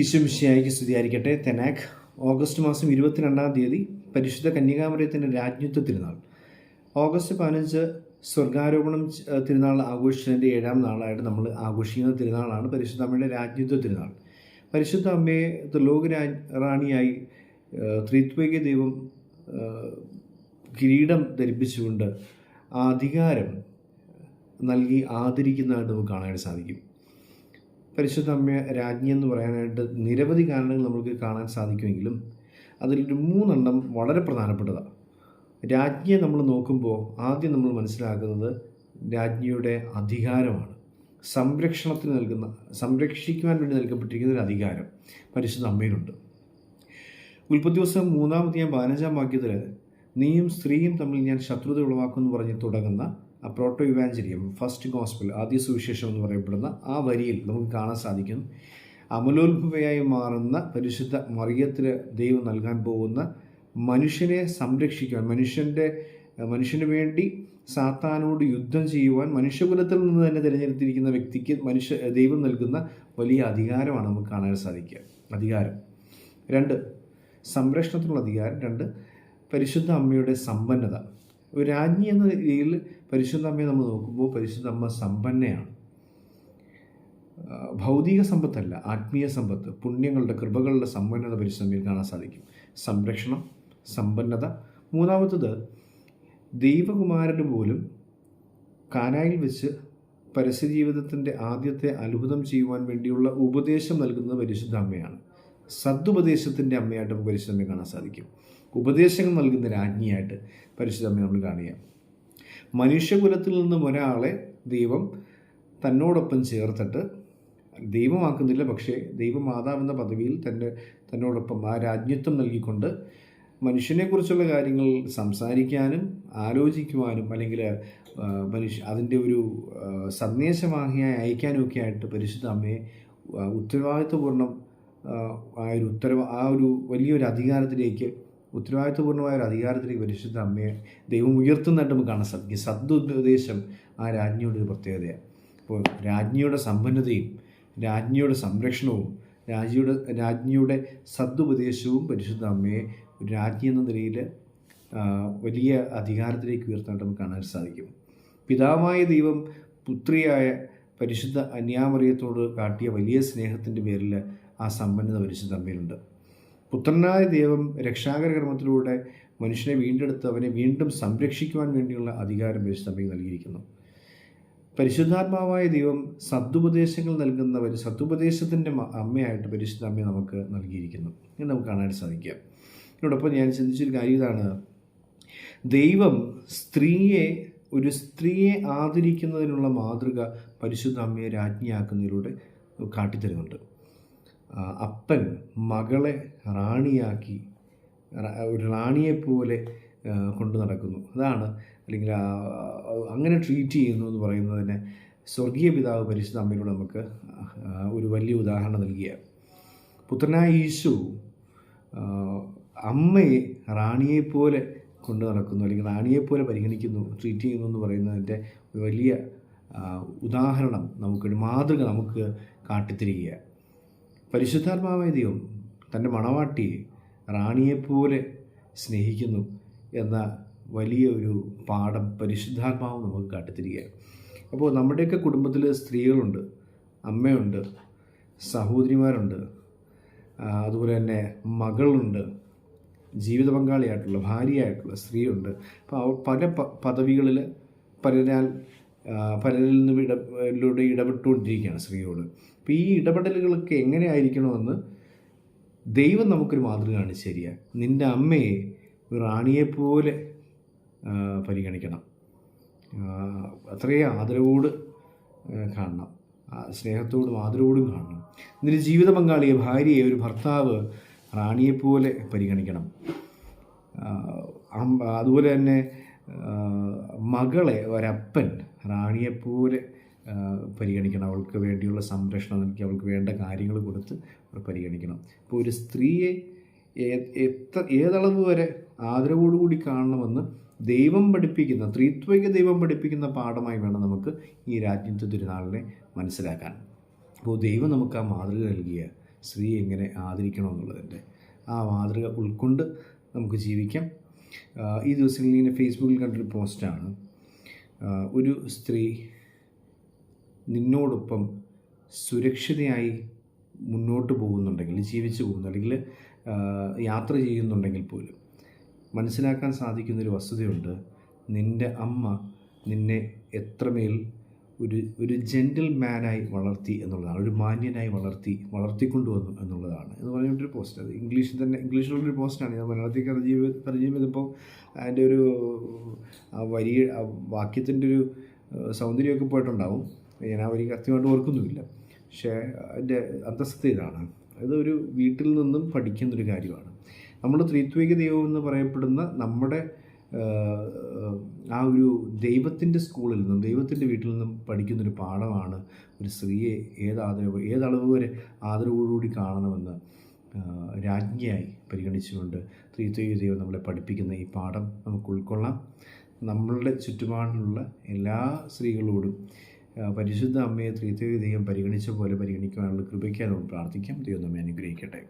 ഈശ്വമിശിയായിക്ക് സ്തുതിയായിരിക്കട്ടെ. തെനാക് ഓഗസ്റ്റ് മാസം ഇരുപത്തിരണ്ടാം തീയതി പരിശുദ്ധ കന്യകാമറിയത്തിന്റെ രാജ്ഞത്വ തിരുനാൾ ഓഗസ്റ്റ് പതിനഞ്ച് സ്വർഗാരോപണം തിരുനാൾ ആഘോഷിച്ചതിന്റെ ഏഴാം നാളായിട്ട് നമ്മൾ ആഘോഷിക്കുന്ന തിരുനാളാണ് പരിശുദ്ധ അമ്മയുടെ രാജ്ഞത്വ തിരുനാൾ. പരിശുദ്ധ അമ്മയെ ത്രിലോക രാജ് റാണിയായി ത്രിത്വൈക ദൈവം കിരീടം ധരിപ്പിച്ചുകൊണ്ട് അധികാരം നൽകി ആദരിക്കുന്നതായിട്ട് നമുക്ക് കാണാനായിട്ട് സാധിക്കും. പരിശുദ്ധ അമ്മ രാജ്ഞി എന്ന് പറയാനായിട്ട് നിരവധി കാരണങ്ങൾ നമുക്ക് കാണാൻ സാധിക്കുമെങ്കിലും അതിലൊരു മൂന്നെണ്ണം വളരെ പ്രധാനപ്പെട്ടതാണ് രാജ്ഞിയെ നമ്മൾ നോക്കുമ്പോൾ ആദ്യം നമ്മൾ മനസ്സിലാക്കുന്നത് രാജ്ഞിയുടെ അധികാരമാണ്. സംരക്ഷണത്തിന് നൽകുന്ന സംരക്ഷിക്കുവാൻ വേണ്ടി നൽകപ്പെട്ടിരിക്കുന്ന ഒരു അധികാരം പരിശുദ്ധ അമ്മയിലുണ്ട്. ഉൽപ്പത്തി ദിവസം മൂന്നാമത്തെ ഞാൻ പതിനഞ്ചാം വാക്യത്തിൽ നീയും സ്ത്രീയും തമ്മിൽ ഞാൻ ശത്രുത ഉളവാക്കുമെന്ന് പറഞ്ഞ് തുടങ്ങുന്ന പ്രോട്ടോ ഇവാഞ്ചലിയം ഫസ്റ്റ് ഗോസ്പൽ ആദ്യ സുവിശേഷം എന്ന് പറയപ്പെടുന്ന ആ വരിയിൽ നമുക്ക് കാണാൻ സാധിക്കും. അമലോത്ഭവയായി മാറുന്ന പരിശുദ്ധ മറിയത്തിന് ദൈവം നൽകാൻ പോകുന്ന മനുഷ്യനെ സംരക്ഷിക്കാൻ മനുഷ്യന്റെ മനുഷ്യന് വേണ്ടി സാത്താനോട് യുദ്ധം ചെയ്യുവാൻ മനുഷ്യകുലത്തിൽ നിന്ന് തന്നെ തിരഞ്ഞെടുത്തിരിക്കുന്ന വ്യക്തിക്ക് മനുഷ്യ ദൈവം നൽകുന്ന വലിയ അധികാരമാണ് നമുക്ക് കാണാൻ സാധിക്കുക. അധികാരം. രണ്ട് സംരക്ഷണത്തിനുള്ള അധികാരം. രണ്ട് പരിശുദ്ധ അമ്മയുടെ സമ്പന്നത. രാജ്ഞി എന്ന രീതിയിൽ പരിശുദ്ധ അമ്മയെ നമ്മൾ നോക്കുമ്പോൾ പരിശുദ്ധ അമ്മ സമ്പന്നയാണ്. ഭൗതിക സമ്പത്തല്ല ആത്മീയ സമ്പത്ത്. പുണ്യങ്ങളുടെ കൃപകളുടെ സമ്പന്നത പരിശുദ്ധമ്മയിൽ കാണാൻ സാധിക്കും. സംരക്ഷണം സമ്പന്നത. മൂന്നാമത്തത് ദൈവകുമാരന് പോലും കാനായിൽ വെച്ച് പരസ്യജീവിതത്തിന്റെ ആദ്യത്തെ അത്ഭുതം ചെയ്യുവാൻ വേണ്ടിയുള്ള ഉപദേശം നൽകുന്നത് പരിശുദ്ധ അമ്മയാണ്. സദുപദേശത്തിന്റെ അമ്മയായിട്ട് നമുക്ക് പരിശുദ്ധമ്മയെ കാണാൻ സാധിക്കും. ഉപദേശങ്ങൾ നൽകുന്ന രാജ്ഞിയായിട്ട് പരിശുദ്ധമ്മയെ നമ്മൾ കാണുക. മനുഷ്യകുലത്തിൽ നിന്നും ഒരാളെ ദൈവം തന്നോടൊപ്പം ചേർത്തിട്ട് ദൈവമാക്കുന്നില്ല പക്ഷേ ദൈവമാതാവെന്ന പദവിയിൽ തന്റെ തന്നോടൊപ്പം ആ രാജ്ഞത്വം നൽകിക്കൊണ്ട് മനുഷ്യനെക്കുറിച്ചുള്ള കാര്യങ്ങൾ സംസാരിക്കാനും ആലോചിക്കുവാനും അല്ലെങ്കിൽ മനുഷ്യ അതിന്റെ ഒരു സന്ദേശവാഹിയായി അയക്കാനുമൊക്കെ ആയിട്ട് പരിശുദ്ധ അമ്മയെ ഉത്തരവാദിത്വപൂർണം ആ, ഒരു ഉത്തരവ ആ ഒരു വലിയൊരു അധികാരത്തിലേക്ക് ഉത്തരവാദിത്വപൂർണമായ ഒരു അധികാരത്തിലേക്ക് പരിശുദ്ധ അമ്മയെ ദൈവം ഉയർത്തുന്നതായിട്ട് നമുക്ക് കാണാൻ സാധിക്കും. സദ്ദുദ്ദേശം ആ രാജ്ഞിയുടെ ഒരു പ്രത്യേകതയാണ്. അപ്പോൾ രാജ്ഞിയുടെ സമ്പന്നതയും രാജ്ഞിയുടെ സംരക്ഷണവും രാജ്ഞിയുടെ രാജ്ഞിയുടെ സദ്ദുപദേശവും പരിശുദ്ധ അമ്മയെ രാജ്ഞി എന്ന നിലയിൽ വലിയ അധികാരത്തിലേക്ക് ഉയർത്താനായിട്ട് നമുക്ക് കാണാൻ സാധിക്കും. പിതാവായ ദൈവം പുത്രിയായ പരിശുദ്ധ അന്യാമറിയത്തോട് കാട്ടിയ വലിയ സ്നേഹത്തിന്റെ പേരിൽ ആ സമ്പന്നത പരിശുദ്ധ തമ്മിലുണ്ട്. പുത്രനായ ദൈവം രക്ഷാകര കർമ്മത്തിലൂടെ മനുഷ്യനെ വീണ്ടെടുത്ത് അവനെ വീണ്ടും സംരക്ഷിക്കുവാൻ വേണ്ടിയുള്ള അധികാരം പരിശുദ്ധ തമ്മിൽ നൽകിയിരിക്കുന്നു. പരിശുദ്ധാത്മാവായ ദൈവം സദ്ുപദേശങ്ങൾ നൽകുന്ന ഒരു സദ്ുപദേശത്തിന്റെ അമ്മയായിട്ട് പരിശുദ്ധ അമ്മയെ നമുക്ക് നൽകിയിരിക്കുന്നു. എന്ന് നമുക്ക് കാണാൻ സാധിക്കുക ഇതിനോടൊപ്പം ഞാൻ ചിന്തിച്ചൊരു കാര്യം ഇതാണ്. ദൈവം സ്ത്രീയെ ഒരു സ്ത്രീയെ ആദരിക്കുന്നതിനുള്ള മാതൃക പരിശുദ്ധ അമ്മയെ രാജ്ഞിയാക്കുന്നതിലൂടെ കാട്ടിത്തരുന്നുണ്ട്. അപ്പൻ മകളെ റാണിയാക്കി ഒരു റാണിയെപ്പോലെ കൊണ്ടു നടക്കുന്നു. അതാണ് അല്ലെങ്കിൽ അങ്ങനെ ട്രീറ്റ് ചെയ്യുന്നു എന്ന് പറയുന്നതിന് സ്വർഗീയ പിതാവ് പരിശുദ്ധ അമ്മയിലൂടെ നമുക്ക് ഒരു വലിയ ഉദാഹരണം നൽകിയ. പുത്രനായ യേശു അമ്മയെ റാണിയെപ്പോലെ കൊണ്ടു നടക്കുന്നു അല്ലെങ്കിൽ റാണിയെപ്പോലെ പരിഗണിക്കുന്നു ട്രീറ്റ് ചെയ്യുന്നു എന്ന് പറയുന്നതിന്റെ വലിയ ഉദാഹരണം നമുക്ക് മാതൃക നമുക്ക് കാട്ടിത്തരിക പരിശുദ്ധാത്മാവായ ദൈവം തന്റെ മണവാട്ടിയെ റാണിയെപ്പോലെ സ്നേഹിക്കുന്നു എന്ന വലിയ ഒരു പാഠം പരിശുദ്ധാത്മാവ് നമുക്ക് കാട്ടിത്തരികയാണ്. അപ്പോൾ നമ്മുടെയൊക്കെ കുടുംബത്തിൽ സ്ത്രീകളുണ്ട് അമ്മയുണ്ട് സഹോദരിമാരുണ്ട് അതുപോലെ തന്നെ മകളുണ്ട് ജീവിത പങ്കാളിയായിട്ടുള്ള ഭാര്യയായിട്ടുള്ള സ്ത്രീയുണ്ട്. അപ്പോൾ പല പദവികളിൽ പലരാൽ പലരിൽ നിന്നും ഇട ഇടപെട്ടുകൊണ്ടിരിക്കുകയാണ് സ്ത്രീയോട് അപ്പോൾ ഈ ഇടപെടലുകളൊക്കെ എങ്ങനെയായിരിക്കണമെന്ന് ദൈവം നമുക്കൊരു മാതൃക കാണിച്ചു തരിക. നിന്റെ അമ്മയെ റാണിയെപ്പോലെ പരിഗണിക്കണം. അത്രയും ആദരവോട് കാണണം. സ്നേഹത്തോടും ആദരവോടും കാണണം. നിന്റെ ജീവിത പങ്കാളിയെ ഭാര്യയെ ഒരു ഭർത്താവ് റാണിയെപ്പോലെ പരിഗണിക്കണം. അതുപോലെ തന്നെ മകളെ ഒരപ്പൻ റാണിയെപ്പോലെ പരിഗണിക്കണം. അവൾക്ക് വേണ്ടിയുള്ള സംരക്ഷണം നൽകി അവൾക്ക് വേണ്ട കാര്യങ്ങൾ കൊടുത്ത് അവർ പരിഗണിക്കണം. ഇപ്പോൾ ഒരു സ്ത്രീയെ എത്ര ഏതളവ് വരെ ആദരവോടുകൂടി കാണണമെന്ന് ദൈവം പഠിപ്പിക്കുന്ന ത്രിത്വയ്ക്ക് ദൈവം പഠിപ്പിക്കുന്ന പാഠമായി വേണം നമുക്ക് ഈ രാജ്യത്തെ തിരുനാളിനെ മനസ്സിലാക്കാൻ. അപ്പോൾ ദൈവം നമുക്ക് ആ മാതൃക നൽകിയ സ്ത്രീ എങ്ങനെ ആദരിക്കണമെന്നുള്ളതിന്റെ ആ മാതൃക ഉൾക്കൊണ്ട് നമുക്ക് ജീവിക്കാം. ഈ ദിവസങ്ങളിൽ ഇങ്ങനെ ഫേസ്ബുക്കിൽ കണ്ടൊരു പോസ്റ്റാണ്. ഒരു സ്ത്രീ നിന്നോടൊപ്പം സുരക്ഷിതയായി മുന്നോട്ട് പോകുന്നുണ്ടെങ്കിൽ ജീവിച്ചു പോകുന്നു അല്ലെങ്കിൽ യാത്ര ചെയ്യുന്നുണ്ടെങ്കിൽ പോലും മനസ്സിലാക്കാൻ സാധിക്കുന്നൊരു വസ്തുതയുണ്ട്. നിന്റെ അമ്മ നിന്നെ എത്രമേൽ ഒരു ഒരു ജെന്റിൽ മാനായി വളർത്തി എന്നുള്ളതാണ് ഒരു മാന്യനായി വളർത്തി വളർത്തിക്കൊണ്ടുവന്നു എന്നുള്ളതാണ് എന്ന് പറഞ്ഞിട്ടൊരു പോസ്റ്റ്. അത് ഇംഗ്ലീഷിൽ തന്നെ ഇംഗ്ലീഷിലുള്ളൊരു പോസ്റ്റാണ്. ഞാൻ മലയാളത്തിൽ തർജീവ തർജീവ ചെയ്തപ്പോൾ അതിന്റെ ഒരു ആ വരി ആ വാക്യത്തിന്റെ ഒരു സൗന്ദര്യമൊക്കെ പോയിട്ടുണ്ടാവും. ഞാൻ വരി കൃത്യമായിട്ട് ഓർക്കുന്നുമില്ല. പക്ഷേ അതിന്റെ അന്തസ്ഥ ഇതാണ്. അതൊരു വീട്ടിൽ നിന്നും പഠിക്കുന്നൊരു കാര്യമാണ്. നമ്മൾ ത്രിത്വിക ദൈവം എന്ന് പറയപ്പെടുന്ന നമ്മുടെ ആ ഒരു ദൈവത്തിന്റെ സ്കൂളിൽ നിന്നും ദൈവത്തിന്റെ വീട്ടിൽ നിന്നും പഠിക്കുന്നൊരു പാഠമാണ് ഒരു സ്ത്രീയെ ഏത് ഏതളവ് വരെ ആദരവോടുകൂടി കാണണമെന്ന് രാജ്ഞിയായി പരിഗണിച്ചുകൊണ്ട് ത്രിത്വിക ദൈവം നമ്മളെ പഠിപ്പിക്കുന്ന ഈ പാഠം നമുക്ക് ഉൾക്കൊള്ളാം. നമ്മളുടെ ചുറ്റുപാടിലുള്ള എല്ലാ സ്ത്രീകളോടും പരിശുദ്ധ അമ്മയെ ത്രിത്വിക ദൈവം പരിഗണിച്ച പോലെ പരിഗണിക്കുവാനുള്ള കൃപയ്ക്കായി നമ്മൾ പ്രാർത്ഥിക്കാം. ദൈവം നമ്മെ അനുഗ്രഹിക്കട്ടെ.